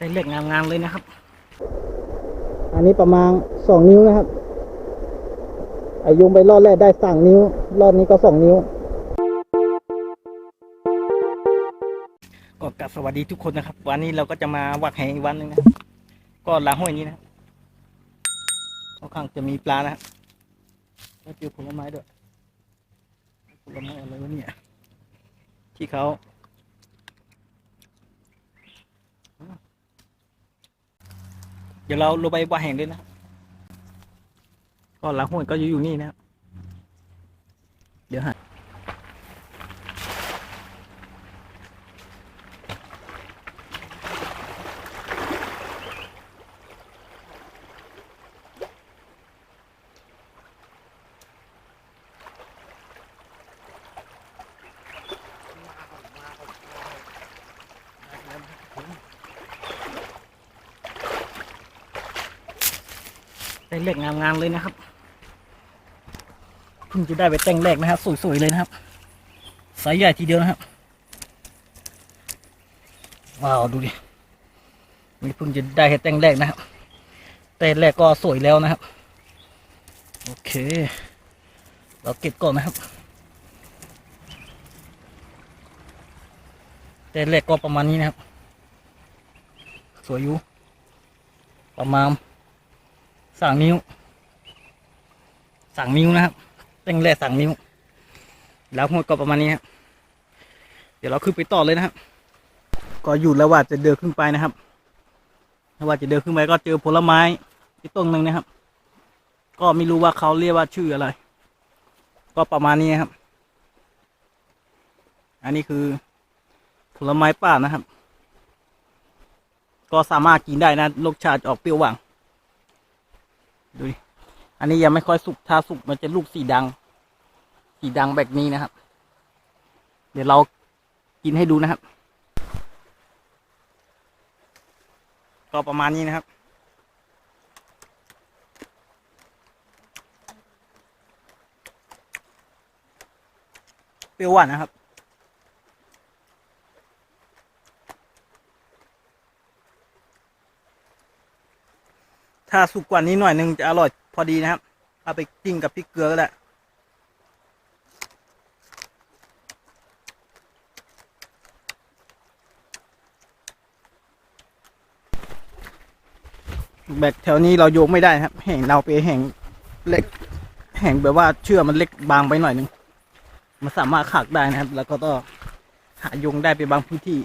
ได้เหล็กงามๆเลยนะครับ อันนี้ประมาณสองนิ้วนะครับอายุงไปรอดแรกได้สามนิ้ว รอบนี้ก็สองนิ้วก็กลับสวัสดีทุกคนนะครับ วันนี้เราก็จะมาวักแหอีกวันหนึ่งนะครับก็ล้างห้วยนี้นะครับค่อนข้างจะมีปลานะครับแล้วเจอผลไม้ด้วยผลไม้อะไรวะเนี่ยที่เขา เดี๋ยวเราลงไปว่าแห่งด้วยนะก็ล้างห้วยก็อยู่อยู่นี่นะครับ เหล็กงามๆเลยนะครับเพิ่งจะได้ไปแต่งแรกนะครับ สวยๆเลยนะครับไซส์ใหญ่ทีเดียวนะครับ ว้าวดูดินี่เพิ่งจะได้แต่งแรกนะครับ แต่แรกก็สวยแล้วนะครับ โอเค เราเก็บก่อนนะครับ แต่แรกก็ประมาณนี้นะครับ สวยอยู่ประมาณ สามนิ้วสามนิ้วนะครับเต็งแรกสามนิ้ว แล้วหมดก็ประมาณนี้ครับเดี๋ยวเราขึ้นไปต่อเลยนะครับ ก็อยู่แล้วว่าจะเดินขึ้นไปนะครับถ้าว่าจะเดินขึ้นไปก็เจอผลไม้ที่ต้นหนึ่งนะครับ ก็ไม่รู้ว่าเขาเรียกว่าชื่ออะไร ก็ประมาณนี้ครับ อันนี้คือผลไม้ป่านะครับ ก็สามารถกินได้นะรสชาติออกเปรี้ยวหวาน ดูดิอันนี้ยังไม่ค่อยสุกถ้าสุกมันจะลูกสีดัง สีดังแบบนี้นะครับ เดี๋ยวเรากินให้ดูนะครับ ก็ประมาณนี้นะครับ เปรี้ยวหวานนะครับ ถ้าสุกกว่านี้หน่อยหนึงจะอร่อยพอดีนะครับ เอาไปจิ้มกับพริกเกลือก็ได้แบกแถวนี้เราโยกไม่ได้ครับ แห่งเราไปแห่งเล็ก แห่งแบบว่าเชื่อมันเล็กบางไปหน่อยหนึง มันสามารถขักได้นะครับ แล้วก็ต้องหาโยงได้ไปบางพื้นที่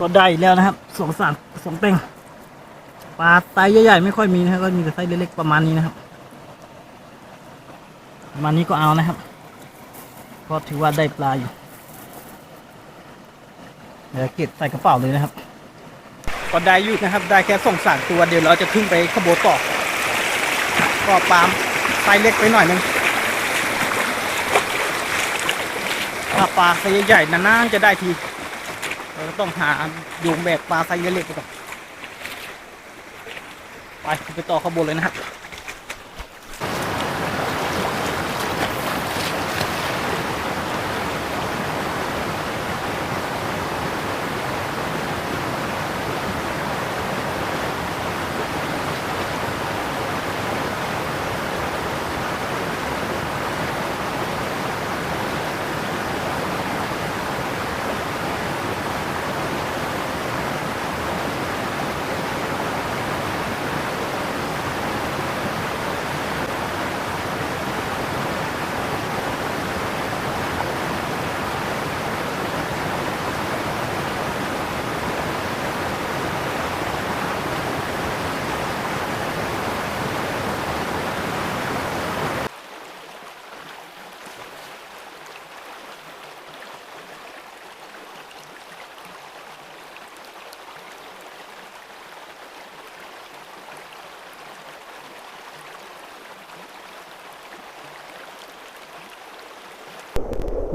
ก็ได้แล้วนะครับสองสามสองเต็งปลาไซส์ใหญ่ๆไม่ค่อยมีนะครับก็มีแต่ไซส์เล็กๆประมาณนี้นะครับประมาณนี้ก็เอานะครับก็ถือว่าได้ปลาอยู่เดี๋ยวเก็บใส่กระเป๋าเลยนะครับ ก็ได้อยู่นะครับ ได้แค่ส่งสามตัวเดี๋ยวเราจะขึ้นไปขบวนต่อก็ปลาไซส์เล็กไปหน่อยนึงถ้าปลาไซส์ใหญ่ๆนานๆจะได้ที เราต้องหาโยงแบกปลาไซเยเล็กไปก่อนไปไปต่อขบวนเลยนะครับ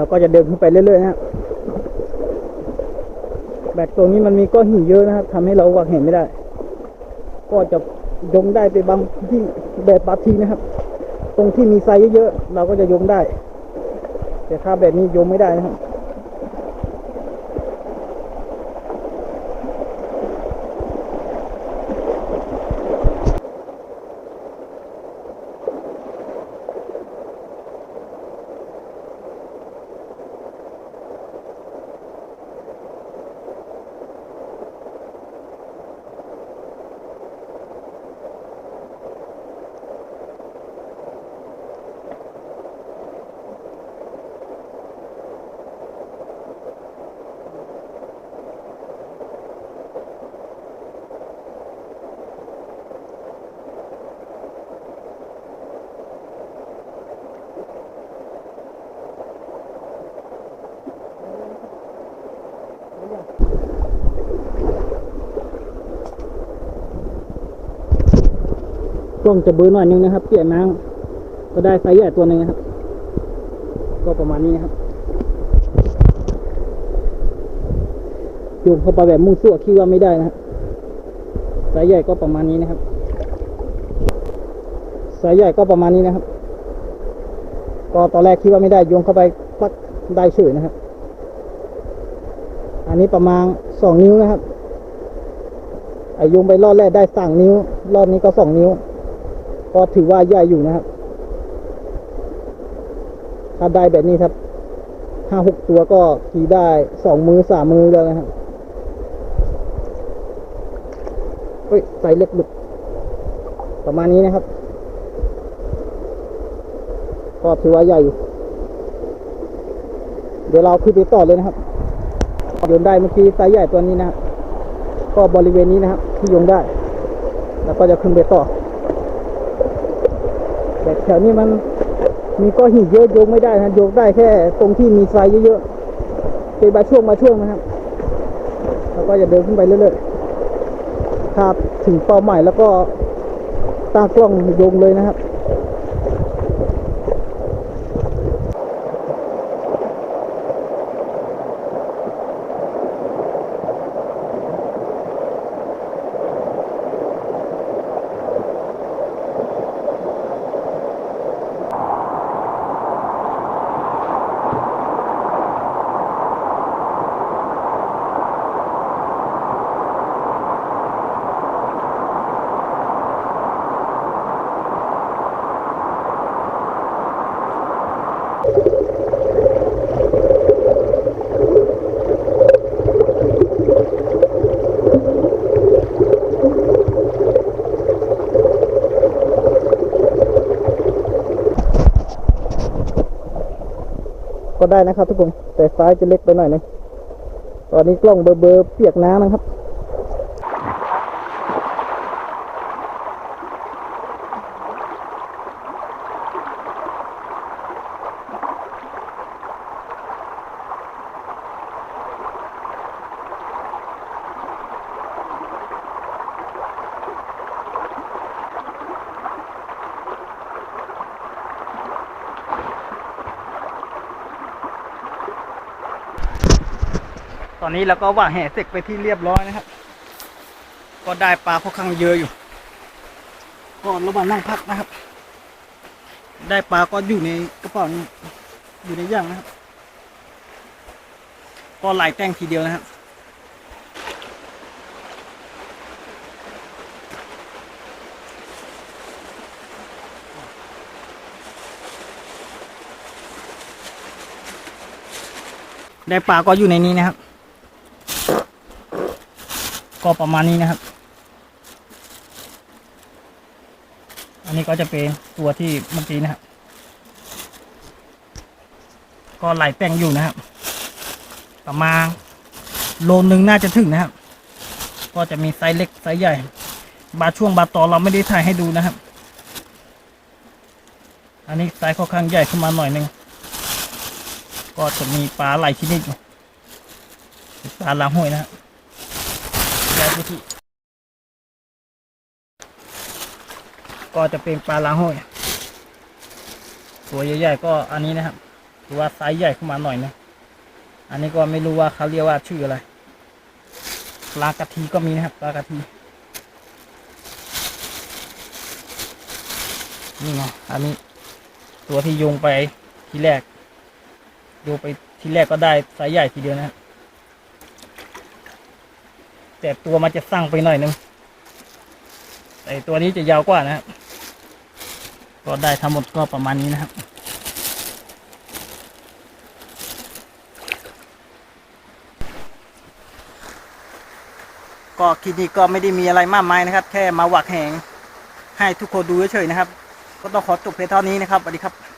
เราก็จะเดินขึ้นไปเรื่อยๆนะครับแบกตัวนี้มันมีก้อนหินเยอะนะครับทำให้เราวังเห็นไม่ได้ ก็จะยงได้ไปบางที่แบบบาทีนะครับ ตรงที่มีไซเยอะๆเราก็จะยงได้ แต่ถ้าแบบนี้ยงไม่ได้นะครับ กล้องจะเบลอหน่อยนึงนะครับ เปลี่ยนน้ำก็ได้ไซส์ใหญ่ตัวหนึ่งนะครับ ก็ประมาณนี้นะครับโยงเข้าไปแบบมุ่งสั่วคิดว่าไม่ได้นะครับไซส์ใหญ่ก็ประมาณนี้นะครับไซส์ใหญ่ก็ประมาณนี้นะครับ ก็ตอนแรกคิดว่าไม่ได้โยงเข้าไปปักได้เฉยนะครับ อันนี้ประมาณสองนิ้วนะครับไอาโยงไปรอดแรกได้สามนิ้ว รอบนี้ก็สองนิ้ว ก็ถือว่าใหญ่อยู่นะครับ ถ้าได้แบบนี้ครับห้าหกตัวก็ขี่ได้สองมือสามมือเลยนะครับเฮ้ยใส่เล็กหลุดประมาณนี้นะครับ ก็ถือว่าใหญ่อยู่เดี๋ยวเราขึ้นไปต่อเลยนะครับโยนได้เมื่อกี้ไซส์ใหญ่ตัวนี้นะครับก็บริเวณนี้นะครับที่โยงได้ แล้วก็จะขึ้นไปต่อ แต่แถวนี้มันมีก้อนหินเยอะโยกไม่ได้นะโยกได้แค่ตรงที่มีทรายเยอะๆเป็นบางช่วงมาช่วงนะครับแล้วก็จะเดินขึ้นไปเรื่อยๆครับถึงเป้าหมายแล้วก็ตากล้องโยงเลยนะครับ ก็ได้นะครับทุกคน แต่ซ้ายจะเล็กไปหน่อยหนึงตอนนี้กล้องเบอร์เบอร์เปียกน้ำนะครับ ตอนนี้เราก็ว่างแห่เสร็จไปที่เรียบร้อยนะครับ ก็ได้ปลาค่อนข้างเยอะอยู่ก็ระหว่างนั่งพักนะครับ ได้ปลาก็อยู่ในกระเป๋านี้อยู่ในย่างนะครับ ก็หลายแต้งทีเดียวนะครับได้ปลาก็อยู่ในนี้นะครับ ก็ประมาณนี้นะครับ อันนี้ก็จะเป็นตัวที่เมื่อกี้นะครับ ก็ไหลแป้งอยู่นะครับ ประมาณโลนึงน่าจะถึงนะครับ ก็จะมีไซส์เล็กไซส์ใหญ่ บาช่วงบาตอเราไม่ได้ถ่ายให้ดูนะครับ อันนี้ไซส์ค่อนข้างใหญ่ขึ้นมาหน่อยหนึง ก็จะมีปลาไหลชนิดอยู่ปลาลางห้วยนะครับ ย้ายไปที่ ก็จะเป็นปลาลางห้วยตัวใหญ่ๆก็อันนี้นะครับรือว่าไซส์ใหญ่ขึ้นมาหน่อยนะอันนี้ก็ไม่รู้ว่าเขาเรียกว่าชื่ออะไรปลากระทีก็มีนะครับปลากระทีนี่ไงอันนี้ตัวที่โยงไปทีแรกโยงไปทีแรกก็ได้ไซส์ใหญ่ทีเดียวนะครับ แต่ตัวมันจะสั้งไปหน่อยนึงแต่ตัวนี้จะยาวกว่านะครับก็ได้ทั้งหมดก็ประมาณนี้นะครับก็คลิปนี้ก็ไม่ได้มีอะไรมากมายนะครับ แค่มาหวักแหงให้ทุกคนดูเฉยๆนะครับ ก็ต้องขอจบเพียงเท่านี้นะครับสวัสดีครับ